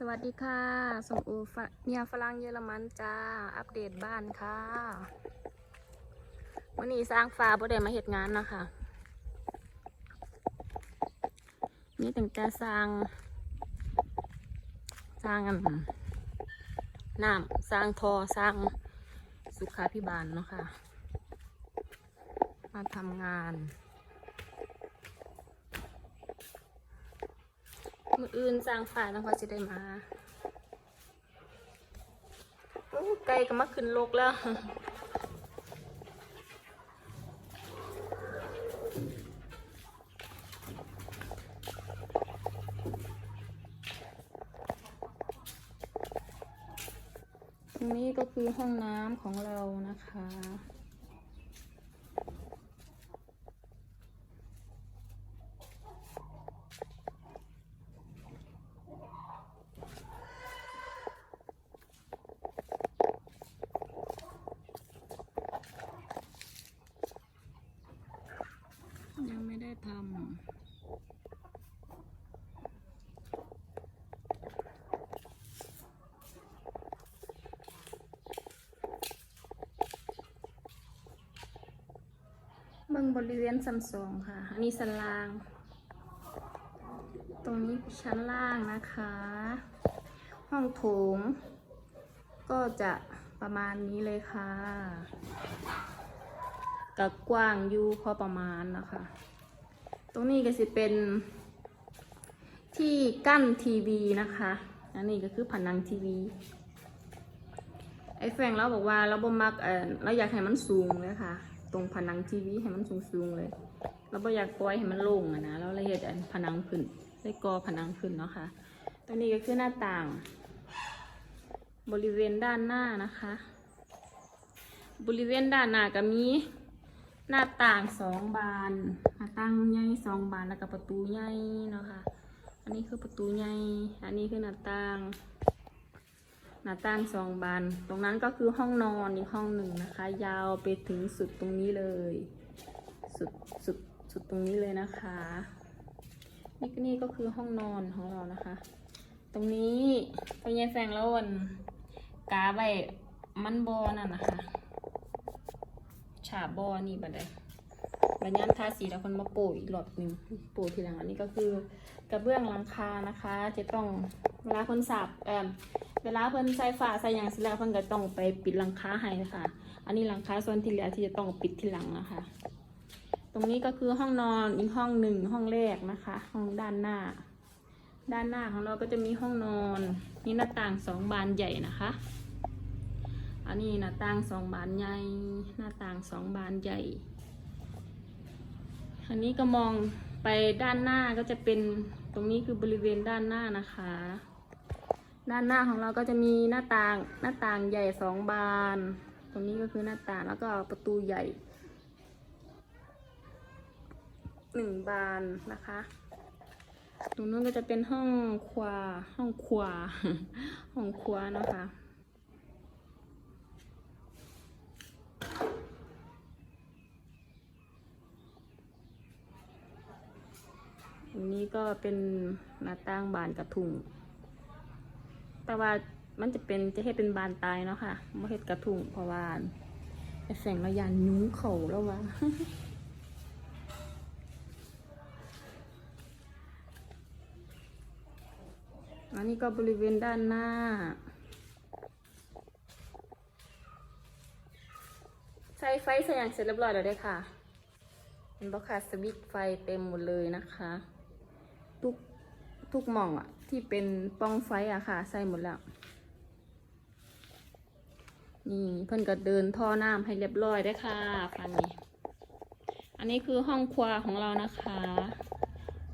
สวัสดีค่ะสมอูเมียฝรั่งเยอรมันจ้า อัปเดตบ้านค่ะวันนี้สร้างฟ้าบ่ได้มาเหตุงานนะคะมีตั้งแต่สร้าง สร้างน้ำสร้างทอสร้างสุขาพิบาลเนาะค่ะ มาทำงาน มืออื่นสร้างฝ่ายแล้วพอจะได้มาโอ้ไกลก็มาขึ้นโลกแล้วตรงนี้ก็คือห้องน้ำของเรานะคะ บิ่งบริเวณสันสองค่ะ อันนี้สันล่าง ตรงนี้ชั้นล่างนะคะ ห้องโถง ก็จะประมาณนี้เลยค่ะกับกว้างอยู่พอประมาณนะคะ ตรงนี้ก็จะเป็น ที่กั้นทีวีนะคะ อันนี้ก็คือผนังทีวี ไอ้แฟงเราบอกว่าเราบ่มักเออเราอยากให้มันสูงเลยค่ะ รงผนังทีวีให้มันสูงๆเลยเราบ่อยากปล่อยให้มันโล่งอะนะเราเลยเฮ็ดอผนังขึ้นได้กอผนังขึ้นเนาะค่ะตรงนี้ก็คือหน้าต่าง บริเวณด้านหน้านะคะ บริเวณด้านหน้าก็มีหน้าต่างสองบานหน้าต่างใหญ่สองบานแล้วก็ประตูใหญ่เนาะค่ะอันนี้คือประตูใหญ่อันนี้คือหน้าต่าง หน้าต่างสองบาน ตรงนั้นก็คือห้องนอนอีกห้องหนึ่งนะคะ ยาวไปถึงสุดตรงนี้เลย สุดสุดสุดตรงนี้เลยนะคะนี่ก็นี่ก็คือห้องนอนของเรานะคะ ตรงนี้พยายแฟงแล้ววันกาไว้มันบอนั่นนะคะฉาบอนี่บัดเลยบัดย่ำทาสีแล้วคนมาปะอีกรอบหนึ่งปะทีหลังอันนี้ก็คือกระเบื้องหลังคานะคะ จะต้องเวลาคนสับเอ่อ เวลาเพิ่นใส่ฝาใส่ยางเสร็จแล้วเพิ่นก็ต้องไปปิดหลังคาให้นะคะ อันนี้หลังคาส่วนที่เหลือที่จะต้องปิดทีหลังนะคะ ตรงนี้ก็คือห้องนอนอีกห้องหนึ่งห้องแรกนะคะ ห้องด้านหน้า ด้านหน้าของเราก็จะมีห้องนอนมีหน้าต่างสองบานใหญ่นะคะ อันนี้หน้าต่างสองบานใหญ่ หน้าต่างสองบานใหญ่ อันนี้ก็มองไปด้านหน้าก็จะเป็นตรงนี้คือบริเวณด้านหน้านะคะ ด้านหน้าของเราก็จะมีหน้าต่างหน้าต่างใหญ่สองบาน ตรงนี้ก็คือหน้าต่างแล้วก็ประตูใหญ่หนึ่งบานนะคะ ตรงนู้นก็จะเป็นห้องครัวห้องครัวห้องครัวนะคะอันนี้ก็เป็นหน้าต่างบานกระทุง แต่ว่ามันจะเป็นจะให้เป็นบานตายเนาะค่ะม่เห็ดกระทุงเพราะว่าแสงระยานยุ้งเข่าแล้ววะอันนี้ก็บริเวณด้านหน้า ใช้ไฟใส่อย่างเสร็จเรียบร้อยแล้วด้อค่ะเห็นบอกค่ะสวิตไฟเต็มหมดเลยนะคะ ทุกทุกหม่องอะ ที่เป็นปล่องไฟอะค่ะ ใส่หมดแล้ว นี่เพิ่อนก็เดินท่อน้ำให้เรียบร้อยได้ค่ะฟันนี้ อันนี้คือห้องครัวของเรานะคะ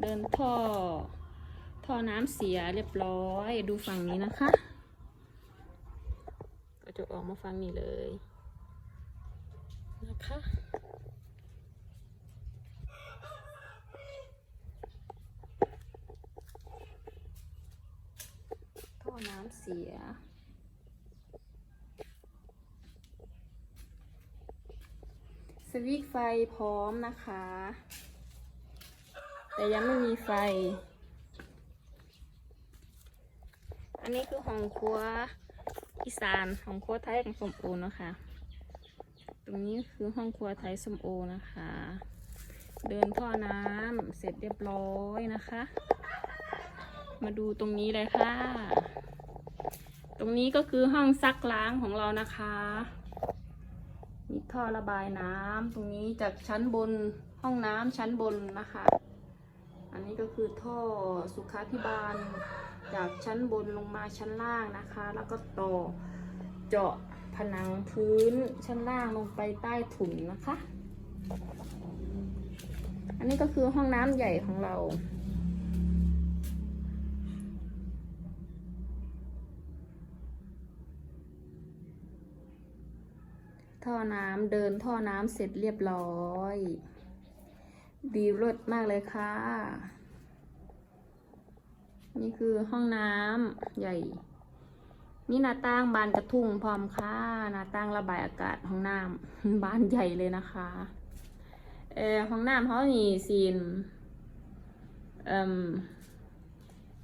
เดินท่อ ท่อน้ำเสียเรียบร้อยดูฝั่งนี้นะคะก็จะออกมาฝั่งนี้เลยนะคะ ท่อน้ำเสีย สวิตไฟพร้อมนะคะ แต่ยังไม่มีไฟ อันนี้คือห้องครัวอีสานห้องครัวไทยของสมโอนะคะ ตรงนี้คือห้องครัวไทยสมโอนะคะ เดินท่อน้ำเสร็จเรียบร้อยนะคะ มาดูตรงนี้เลยค่ะ ตรงนี้ก็คือห้องซักล้างของเรานะคะ มีท่อระบายน้ำตรงนี้จากชั้นบนห้องน้ำชั้นบนนะคะ อันนี้ก็คือท่อสุขาภิบาล จากชั้นบนลงมาชั้นล่างนะคะ แล้วก็ต่อเจาะผนังพื้นชั้นล่างลงไปใต้ถุนนะคะ อันนี้ก็คือห้องน้ำใหญ่ของเรา ท่อน้ำเดินท่อน้ำเสร็จเรียบร้อย ดีรสมากเลยค่ะ นี่คือห้องน้ำใหญ่มีหน้าต่างบานกระทุ่งพร้อมค่ะหน้าต่างระบายอากาศห้องน้ำบ้านใหญ่เลยนะคะเออห้องน้ำเขานี่ซีนเอ่ม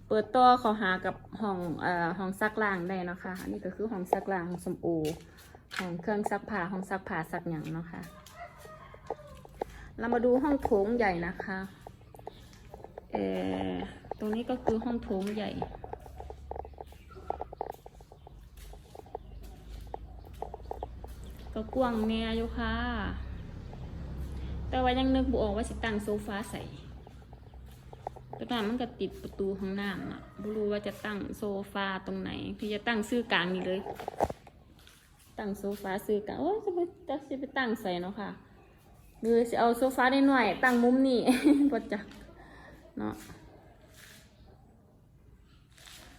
เปิดต่อเขาหากับห้องเอ่อห้องซักล้างได้นะคะ อันนี้ก็คือห้องซักล้างของสมโอ ของเครื่องซักผ้าห้องซักผ้าซักหยังเนาะค่ะ เรามาดูห้องโถงใหญ่นะคะเออตรงนี้ก็คือห้องโถงใหญ่ก็กว้างแน่อยู่ค่ะ แต่ว่ายังนึกบ่ออกว่าสิตั้งโซฟาใส่แต่ตอนนั้นมันก็ติดประตูห้องน้ำอะบ่รู้ว่าจะตั้งโซฟาตรงไหน ที่จะตั้งซื้อกลางนี่เลย ตั้งโซฟาซื้อกลางโอ้ยจะไปจะไปตั้งใส่เนาะค่ะหรือจะเอาโซฟาได้หน่อยตั้งมุมนี่พอจักเนาะ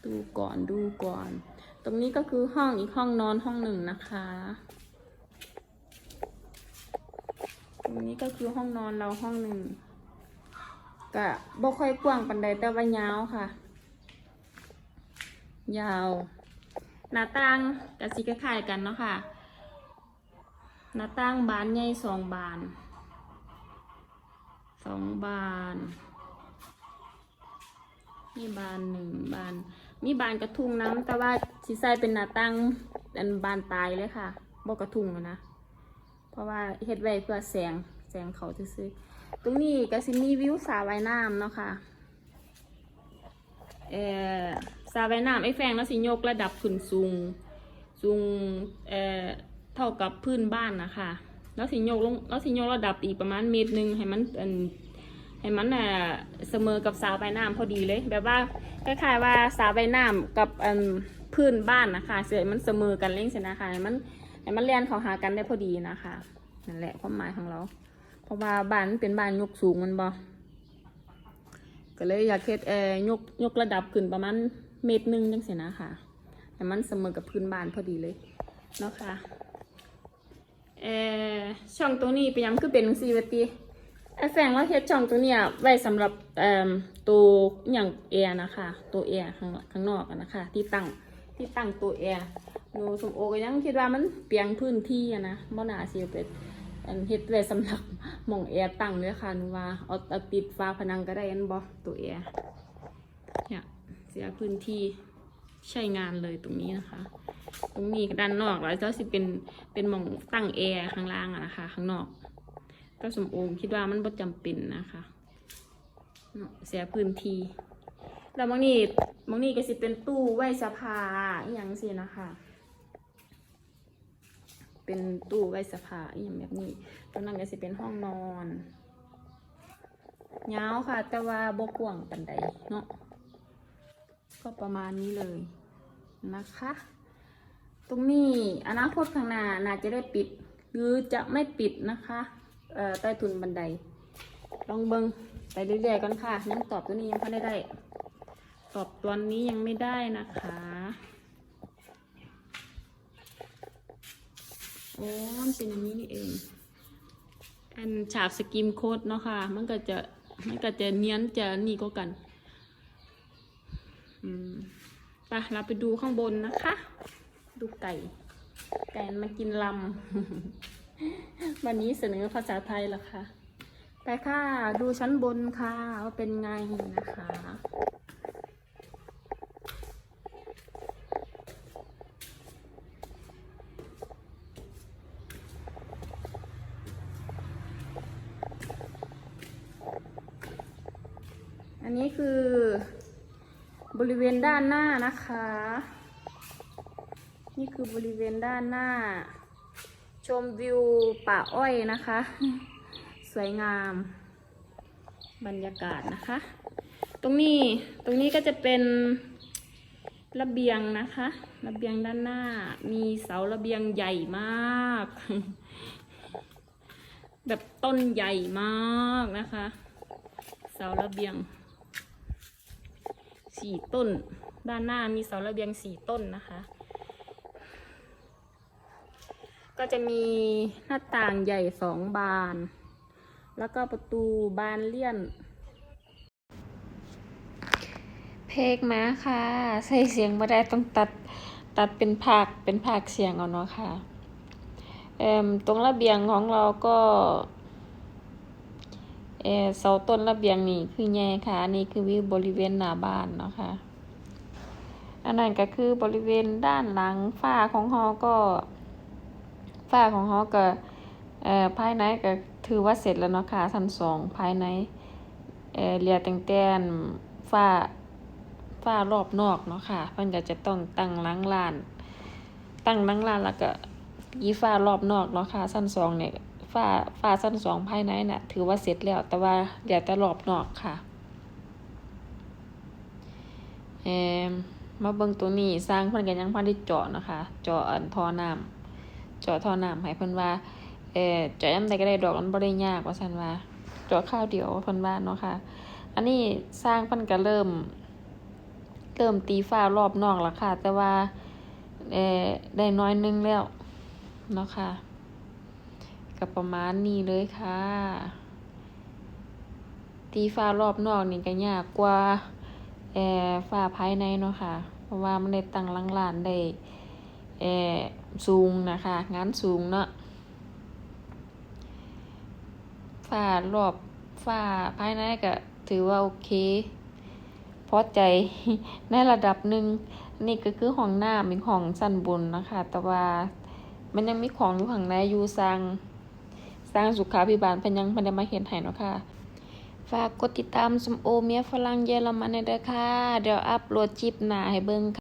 ดูก่อนดูก่อน ตรงนี้ก็คือห้องอีกห้องนอนห้องหนึ่งนะคะ ตรงนี้ก็คือห้องนอนเราห้องหนึ่งก็บ่ค่อยกว้างปันใดแต่ว่ายาวค่ะ ยาว หน้าต่างกับสีคล้ายๆกันเนาะค่ะ หน้าต่างบานใหญ่สองบานสองบานมีบานหนึ่งบาน มีบานกระทุงน้ำแต่ว่าสีใสเป็นหน้าต่างอันบานตายเลยค่ะบ่กระทุงแล้วนะ เพราะว่าเฮ็ดไว้เพื่อแสงแสงเขาซื่อตรงนี้ก็สิมีวิวสระว่ายน้ำเนาะค่ะเอ่อ สระว่ายน้ำไอ้แฟงแล้วสิยกระดับขึ้นสูงสูงเอ่อเท่ากับพื้นบ้านนะคะแล้วสิยกลงแล้วสิยกระดับอีกประมาณเมตรหนึ่งให้มันอันให้มันอะเสมอกับสระว่ายน้ำพอดีเลย แบบว่าคล้ายๆว่าสระว่ายน้ำกับอันพื้นบ้านนะคะเสียมันเสมอกันเล่งเสียนะคะให้มันให้มันเลียนเขาหากันได้พอดีนะคะนั่นแหละความหมายของเรา เพราะว่าบ้านเป็นบ้านยกสูงมันบอก็เลยอยากเฮ็ดเอ่อยกยกระดับขึ้นประมาณ เมตรหนึ่งจังสียนะคะให้มันเสมอกับพื้นบานพอดีเลยเนาะค่ะเอ่อช่องตัวนี้เป็นหยังคือเป็นจังซี่วติไอ้แฟงว่าเฮ็ดช่องตัวเนี้ยไว้สำหรับเอ่อตัวอย่างแอร์นะคะ ตัวแอร์ข้างข้างนอกนะคะ ที่ตั้งที่ตั้งตัวแอร์หนูสมโอก็ยังคิดว่ามันเปียงพื้นที่อะนะบ่น่าสิเอาไปอันเฮ็ดไว้สำหรับหม่องแอร์ตั้งเลยค่ะหนูว่าเอาติดฝาผนังก็ได้อันบ่ตัวแอร์เนี่ย สียพื้นที่ใช้งานเลยตรงนี้นะคะ ตรงนี้ด้านนอกแล้วก็สิเป็นเป็นหมองตั้งแอร์ข้างล่างอะนะคะ ข้างนอกก็สมโอมคิดว่ามันบ่จำเป็นนะคะเนาะเสียพื้นที่แล้วบางนี้บางนี้ก็สิเป็นตู้ไว้สภาอย่างสินะคะ เป็นตู้ไว้สภาอย่างแบบนี้ตรงนั้นก็สิเป็นห้องนอนยาวค่ะ แต่ว่าบกว้างปันใดเนาะ ก็ประมาณนี้เลยนะคะ ตรงนี้อนาคตข้างหน้าน่าจะได้ปิด หรือจะไม่ปิดนะคะเออใต้ทุนบันได ลองเบิงไปเรื่อยๆกันค่ะยังตอบตัวนี้ยังไม่ได้ไดตอบตัวนี้ยังไม่ได้นะคะ โอ้เป็นอย่างนี้นี่เอง อันฉาบสกิมโคดเนาะค่ะ มันก็จะ มันก็จะเนียนจะนี่ก็กัน อืมปเราไปดูข้างบนนะคะ ดูไก่ ไก่มากินลำ วันนี้เสนอภาษาไทยละคะไปค่ะ ดูชั้นบนค่ะ ว่าเป็นไงนะคะอันนี้คือ บริเวณด้านหน้านะคะ นี่คือบริเวณด้านหน้า ชมวิวป่าอ้อยนะคะ สวยงาม บรรยากาศนะคะ ตรงนี้ตรงนี้ก็จะเป็นระเบียงนะคะ ระเบียงด้านหน้า มีเสาระเบียงใหญ่มาก แบบต้นใหญ่มากนะคะ เสาระเบียง สี่ต้น ด้านหน้ามีเสาระเบียงสี่ต้นนะคะ ก็จะมีหน้าต่างใหญ่สองบาน แล้วก็ประตูบานเลี่ยน เพลงมาค่ะ ใส่เสียงมาได้ต้องตัดตัดเป็นภาคเป็นภาคเสียงเอาเนาะค่ะเอ่มตรงระเบียงของเราก็ เอเสาต้นระเบียงนี่คือแย่ค่ะ อันนี้คือวิวบริเวณหน้าบ้านเนาะค่ะ อันนั้นก็คือบริเวณด้านหลังฝ้าของหอก็ฝ้าของหอก็เอ่อภายในก็ถือว่าเสร็จแล้วเนาะค่ะชั้นสองภายในเอ่อเรียแต่งแต่นฝ้าฝ้ารอบนอกเนาะค่ะเพิ่นก็จะต้องตั้งหลังลาน ตั้งหลังลานแล้วก็ยีฝ้ารอบนอกเนาะค่ะชั้นสองเนี่ย ฝ้าฝ้าชั้นสองภายในน่ะ ถือว่าเสร็จแล้ว แต่ว่าเหลือแต่รอบนอกค่ะเอ่อมาเบิ่งตัวนี้สร้างเพิ่นก็ยังบ่ได้เจาะนะคะเจาะอันท่อน้ำเจาะท่อน้ำให้เพิ่นว่าเออเจาะยามใดก็ได้ดอกมันบ่ได้ยากว่าซั่นว่าเจาะข้าวเดียวเพิ่นว่าเนาะค่ะ อันนี้สร้างเพิ่นก็เริ่ม เริ่มตีฟ้ารอบนอกแล้วค่ะ แต่ว่าเออได้น้อยหนึงแล้วเนาะค่ะ ก็ประมาณนี้เลยค่ะ ตีฟ้ารอบนอกนี่ก็ยากกว่าเอ่อฟ้าภายในเนาะค่ะ เพราะว่ามันได้ตั้งลังลานได้เอ่อสูงนะคะ งานสูงเนาะฝ้ารอบฝ้าภายในก็ถือว่าโอเค พอใจในระดับหนึ่งนี่ก็คือห้องน้ำเป็นห้องสั้นบนนะคะ แต่ว่ามันยังมีของอยู่ข้างในอยู่สร้าง สร้างสุขาพิบาลพิ่นยังบ่ได้มาเห็นให้เนาะค่ะ ฝากกดติดตามสมโอเมียฝรั่งเยอรมันด้วยเด้อค่ะ เดี๋ยวอัพโหลดจิปหนาให้เบิ่งค่ะ